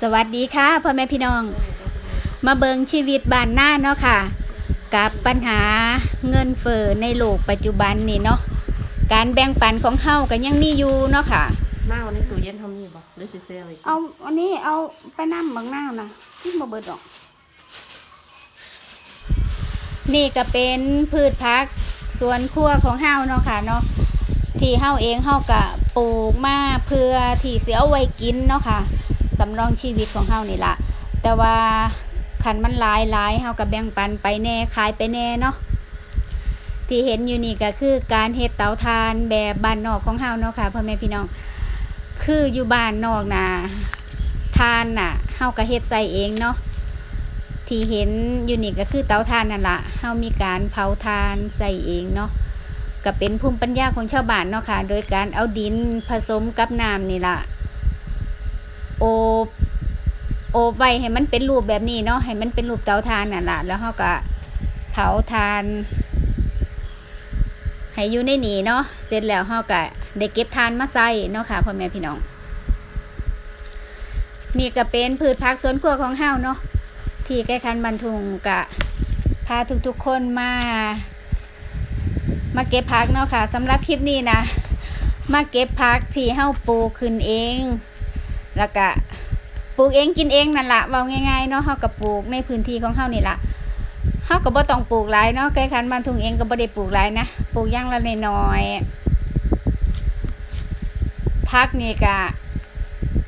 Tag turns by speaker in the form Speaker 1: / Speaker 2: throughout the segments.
Speaker 1: สวัสดีค่ะพ่อแม่พี่น้อง มาเบิงชีวิตบ้านหน้าเนาะค่ะ กับปัญหาเงินเฟ้อในโลกปัจจุบันนี่เนาะการแบ่งปันของเฮากันยังมีอยู่เนาะค่ะ
Speaker 2: เน่าในตู้เย็นทำนี่บ่หรือสิเซลอีก
Speaker 1: เอาอันนี้เอาไปน้ำบางหน้านะที่มาเบิดดอก นี่ก็เป็นพืชพักสวนครัวของเฮาเนาะค่ะเนาะที่เฮาเองเฮาก็ปลูกมาเพื่อที่สิเอาไว้กินเนาะค่ะ สำรองชีวิตของเฮานี่ล่ะ แต่ว่าคันมันหลายหลายเฮาก็แบ่งปันไปแน่ขายไปแน่เนาะที่เห็นอยู่นี่ก็คือการเฮ็ดเตาถ่านแบบบ้านนอกของเฮาเนาะค่ะพ่อแม่พี่น้อง คืออยู่บ้านนอกน่ะทานน่ะเฮาก็เฮ็ดใส่เองเนาะที่เห็นอยู่นี่ก็คือเตาถ่านนั่นละเฮามีการเผาถ่านใส่เองเนาะก็เป็นภูมิปัญญาของชาวบ้านเนาะค่ะ โดยการเอาดินผสมกับน้ำนี่ล่ะ โอบโอบไว้ให้มันเป็นรูปแบบนี้เนาะให้มันเป็นรูปเตาถ่านนั่นล่ะแล้วเฮาก็เผาถ่านให้อยู่ในนี้เนาะเสร็จแล้วเฮาก็ได้เก็บทานมาใส่เนาะค่ะพ่อแม่พี่น้อง นี่ก็เป็นพืชผักสวนครัวของเฮาเนาะที่ใกล้คันบันทุงกะพาทุกๆคนมา มาเก็บผักเนาะค่ะสำหรับคลิปนี้นะ มาเก็บผักที่เฮาปลูกขึ้นเอง แล้วก็ปลูกเองกินเองนั่นละเว้าง่ายๆเนาะเฮาก็ปลูกในพื้นที่ของเฮานี่ละเฮาก็บ่ต้องปลูกหลายเนาะใกล้คันบ้านทุ่งเองก็บ่ได้ปลูกหลายนะปลูกอย่างละน้อยๆพักนี่ก็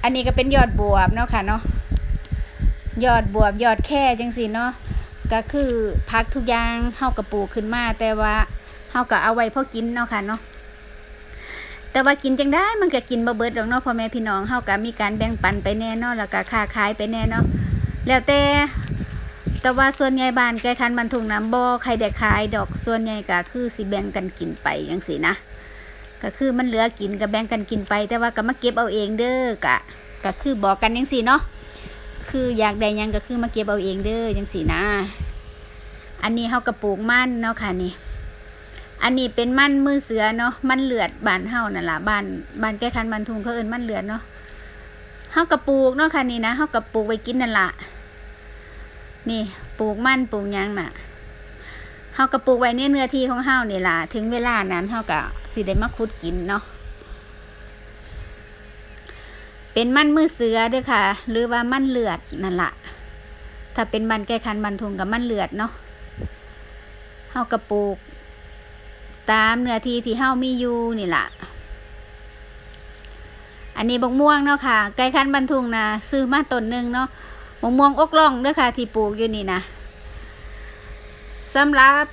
Speaker 1: อันนี้ก็เป็นยอดบวบเนาะค่ะเนาะยอดบวบยอดแค่จังซี่เนาะก็คือพักทุกอย่างเฮาก็ปลูกขึ้นมาแต่ว่าเฮาก็เอาไว้พอกินเนาะค่ะเนาะ แต่ว่ากินจังได้มันก็กินบ่เบิดดอกเนาะพ่อแม่พี่น้องเฮาก็มีการแบ่งปันไปแน่เนาะแล้วก็ค้าขายไปแน่เนาะแล้วแต่แต่ว่าส่วนใหญ่บ้านใกล้คันบรรทุงน้ำบ่ใครได้ขายดอกส่วนใหญ่ก็คือสิแบ่งกันกินไปจังซี่นะก็คือมันเหลือกินก็แบ่งกันกินไป แต่ว่าก็มาเก็บเอาเองเด้อกะก็คือบอกกันจังซี่เนาะคืออยากได้ยังก็คือมาเก็บเอาเองเด้อจังซี่นะ อันนี้เฮาก็ปลูกมันเนาะค่ะนี่ อันนี้เป็นมันมือเสือเนาะมันเลือดบานเฮานั่นล่ะบานบานแก้คันบรรทุงเขาเอิ้นมันเลือดเนาะเฮาก็ปลูกเนาะค่ะนี่นะเฮาก็ปลูกไว้กินนั่นล่ะนี่ปลูกมันปลูกยังน่ะเฮาก็ปลูกไว้ในเนื้อที่ของเฮานี่ล่ะ ถึงเวลานั้นเฮาก็สิได้มาขุดกินเนาะเป็นมันมือเสือด้วยค่ะ หรือว่ามันเลือดนั่นล่ะ ถ้าเป็นมันแก้คันบันทุงกับมันเลือดเนาะเฮาก็ปลูก ตามเนื้อที่ที่เฮามีอยู่นี่ล่ะ อันนี้บกม่วงเนาะค่ะ ไก่คันบันทุงนะซื้อมาต้นหนึ่งเนาะมะม่วงอกล่องเด้อค่ะ ที่ปลูกอยู่นี่นะสำหรับ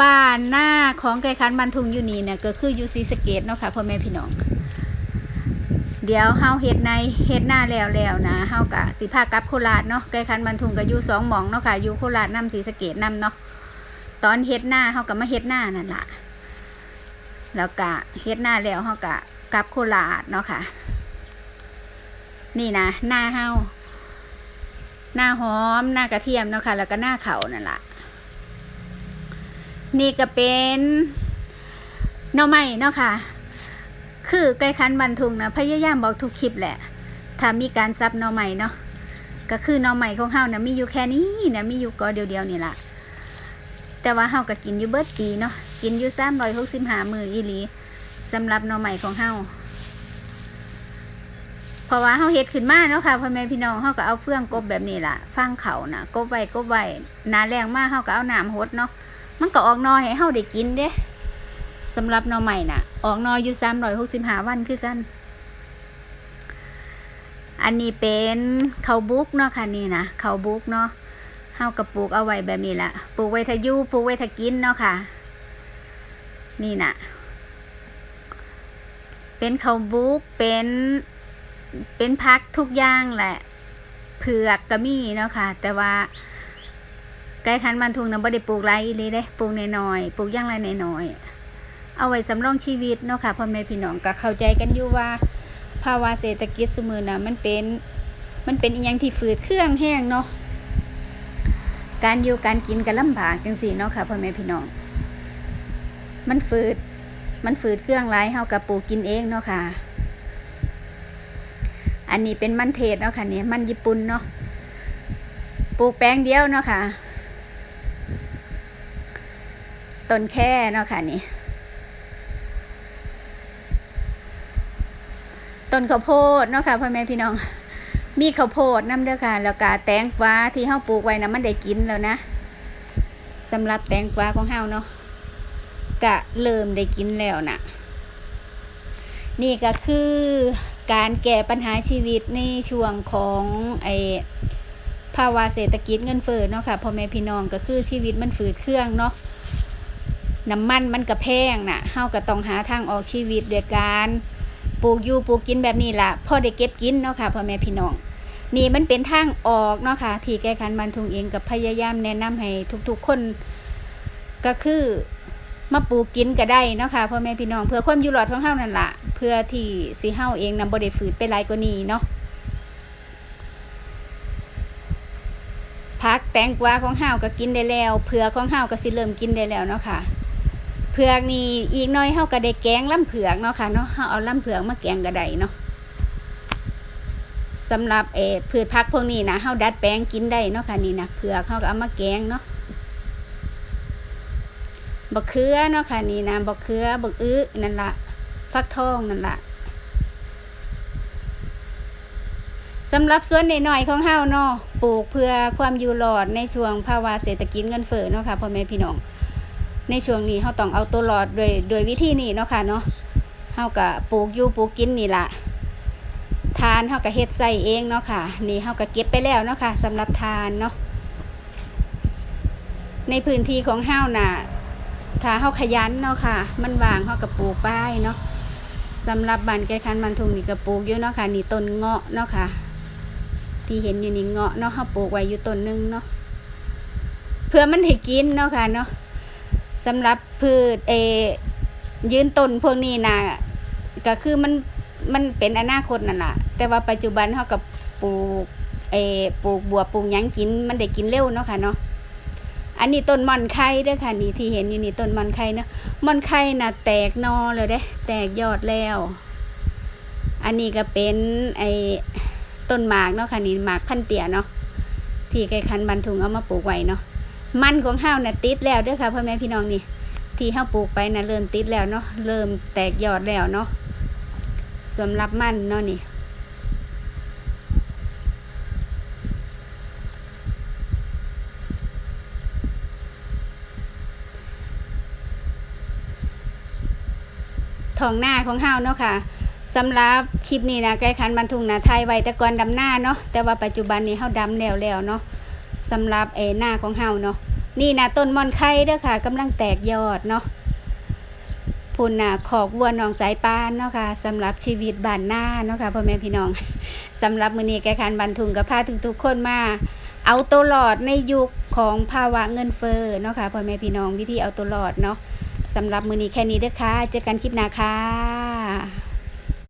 Speaker 1: บ้านหน้าของไก่คันบันทุงอยู่นี่เนี่ยก็คืออยู่ศรีสเกดเนาะค่ะพ่อแม่พี่น้อง เดี๋ยวเฮาเฮ็ดในเฮ็ดหน้าแล้วแล้วนะเฮากะสิพากลับโคราชเนาะไก่คันบันทุงก็อยู่สองหม่องเนาะค่ะอยู่โคราชนํศรีสเกดนํเนาะ ตอนเฮ็ดหน้าเฮาก็มาเฮ็ดหน้านั่นล่ะแล้วก็เฮ็ดหน้าแล้วเฮาก็กลับโคราชเนาะค่ะ นี่นะหน้าเฮาหน้าหอมหน้ากระเทียมเนาะค่ะ แล้วก็หน้าเขานั่นละนี่ก็เป็นหน่อไม้เนาะค่ะ คือไก่คันบันทุงนะพยายามบอกทุกคลิปแหละถ้ามีการซับหน่อไม้เนาะก็คือหน่อไม้ของเฮานะมีอยู่แค่นี้นะมีอยู่กอเดียวๆนี่ละ แต่ว่าเฮาก็กินอยู่เบิดปีเนาะกินอยู่สามร้อยหกสิบห้ามืออีหลีสำหรับหน่อไม้ของเฮาเพราะว่าเฮาเฮ็ดขึ้นมาเนาะค่ะพ่อแม่พี่น้องเฮาก็เอาเฟืองกบแบบนี้ล่ะฟังเขาน่ะกบไว้กบไว้นาแรงมากเฮาก็เอาน้ำหดเนาะมันก็ออกนอให้เฮาได้กินเด้สำหรับหน่อใหม่น่ะ ออกนออยู่365วันคือกัน อันนี้เป็นเขาบุกเนาะค่ะนี่นะเขาบุกเนาะ เฮาก็ปลูกเอาไว้แบบนี้ละปลูกไว้ทายู่ปลูกไว้ทากินเนาะค่ะ นี่น่ะเป็นข้าวบุกเป็นเป็นพักทุกอย่างแหละเผือกก็มีเนาะค่ะ แต่ว่าไก่คันมันทุงนะบ่ได้ปลูกไรอีลีเด้ปลูกน้อยๆปลูกย่างไรน้อยๆเอาไว้สำรองชีวิตเนาะค่ะพ่อแม่พี่น้องก็เข้าใจกันอยู่ว่า ภาวะเศรษฐกิจสมือนะมันเป็น มันเป็นอย่างที่ฝืดเครื่องแห้งเนาะ การอยู่การกินก็ลำบากจังซี่เนาะค่ะพ่อแม่พี่น้อง มันฝืด มันฝืดเครื่องไรเฮากับปูกกินเองเนาะค่ะ อันนี้เป็นมันเทศเนาะค่ะเนี่ยมันญี่ปุ่นเนาะ ปลูกแปลงเดียวเนาะค่ะ ต้นแค่เนาะค่ะนี่ ต้นข้าวโพดเนาะค่ะพ่อแม่พี่น้อง มีข้าวโพดน้ำเด้อค่ะ แล้วก็แตงกวาที่เฮาปลูกไว้นะมันได้กินแล้วนะสำหรับแตงกวาของเฮาเนาะกะเริ่มได้กินแล้วน่ะ นี่ก็คือการแก้ปัญหาชีวิตในช่วงของไอภาวะเศรษฐกิจเงินเฟ้อเนาะค่ะพ่อแม่พี่น้องก็คือชีวิตมันฝืดเครื่องเนาะน้ำมันมันก็แพงน่ะเฮาก็ต้องหาทางออกชีวิตด้วยการปลูกอยู่ปลูกกินแบบนี้ล่ะพ่อได้เก็บกินเนาะค่ะพ่อแม่พี่น้อง นี่มันเป็นทางออกเนาะค่ะที่แก้คันบันทุงเองกับพยายามแนะนำให้ทุกๆคนก็คือมาปลูกกินก็ได้เนาะค่ะพ่อแม่พี่น้องเพื่อความอยู่รอดของเฮานั่นล่ะเพื่อที่สิเฮาเองนำบ่ได้ฝืดไปหลายกว่านี้เนาะผักแตงกวาของเฮาก็กินได้แล้วเผือกของเฮาก็สิเริ่มกินได้แล้วเนาะค่ะเผือกนี่อีกน้อยเฮาก็ได้แกงล่ำเผือกเนาะค่ะเนาะเฮาเอาล่ำเผือกมาแกงก็ได้เนาะ สำหรับเอพืชผักพวกนี้นะเฮาดัดแปลงกินได้เนาะค่ะนี่นะเผือกเฮาก็เอามาแกงเนาะบักเขือเนาะค่ะนี่นะบักเขือบักอื้อนั่นละฟักทองนั่นละสำหรับส่วนน้อยๆของเฮาเนาะปลูกเพื่อความอยู่รอดในช่วงภาวะเศรษฐกิจเงินเฟ้อเนาะค่ะพ่อแม่พี่น้อง ในช่วงนี้เฮาต้องเอาตัวรอดโดยโดยวิธีนี้เนาะค่ะเนาะเฮาก็ปลูกอยู่ปลูกกินนี่ล่ะ ทานเฮาก็เฮ็ดใส่เองเนาะค่ะ นี่เฮาก็เก็บไปแล้วเนาะค่ะสำหรับทานเนาะในพื้นที่ของเฮาน่ะถ้าเฮาขยันเนาะค่ะ มันวางเฮาก็ปลูกป้ายเนาะสำหรับบ้านแก่คันบันทุงนี่ก็ปลูกอยู่เนาะค่ะนี่ต้นเงาะเนาะค่ะ ที่เห็นอยู่นี่เงาะเนาะเฮาปลูกไว้อยู่ต้นหนึงเนาะเพื่อมันให้กินเนาะค่ะเนาะสำหรับพืชเออยืนต้นพวกนี้น่ะก็คือมัน มันเป็นอนาคตนั่นแหละแต่ว่าปัจจุบันเขากับปลูกเอปลูกบัวปลูกหยังกิน มันได้กินเร็วเนาะค่ะเนาะอันนี้ต้นมอนไข่เด้อค่ะนี่ที่เห็นอยู่นี่ต้นมอนไข่เนาะมอนไข่น่ะแตกนอเลยเด้แตกยอดแล้ว อันนี้ก็เป็นไอ้ต้นหมากเนาะค่ะนี่หมากพันเตี่ยเนาะที่ไก่คันบันทุงเอามาปลูกไว้เนาะมันของเฮาวน่ะติดแล้วเด้อค่ะพ่อแม่พี่น้องนี่ที่เฮาปลูกไปน่ะเริ่มติดแล้วเนาะเริ่มแตกยอดแล้วเนาะ สำหรับมันเนาะนี่ท้องหน้าของเฮาเนาะค่ะสำหรับคลิปนี้นะไก่ขันบันทุงนะไทยไว้แต่ก่อนดำหน้าเนาะแต่ว่าปัจจุบันนี้เฮาดำแล้วแล้วเนาะสำหรับเออหน้าของเฮาเนาะนี่นะต้นมอนไข่เด้อค่ะกำลังแตกยอดเนาะ พุณนน่ะขอกวัวนองสายปานเนาะค่ะสำหรับชีวิตบ้านหน้าเนาะค่ะพ่อแม่พี่น้องสำหรับมือนี้แกคันบันทุงกับพาทุกๆคนมา เอาตัวรอดในยุคของภาวะเงินเฟ้อเนาะค่ะพ่อแม่พี่น้องวิธีเอาตัวรอดเนาะสำหรับมือนี้แค่นี้เด้อค่ะเจอกันคลิปหน้าค่ะ